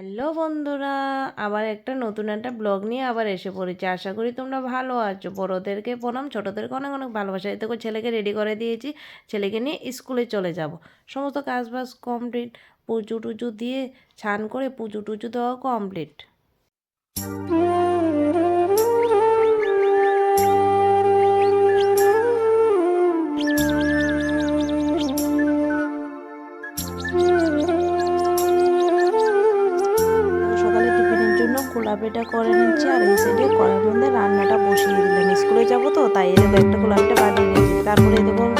Hello বন্ধুরা, আবার একটা নতুন একটা ব্লগ নিয়ে আবার এসে পড়েছি। আশা করি তোমরা ভালো আছো। বড়োদেরকে প্রণাম, ছোটোদেরকে অনেক অনেক ভালোবাসা। এতে করে ছেলেকে রেডি করে দিয়েছি। ছেলেকে নিয়ে স্কুলে চলে যাব। সমস্ত কাজ বাজ কমপ্লিট পুজো টুজো দিয়ে ছান করে পুজো টুজো দেওয়া কমপ্লিট খোলা পেটা করে নিচ্ছি আর এই সাইডে কড়ার মধ্যে রান্নাটা বসিয়ে দিলাম। স্কুলে যাব তো, তাই এদের একটা খোলা পেটা বানিয়ে নিয়েছি। তারপরে দেখুন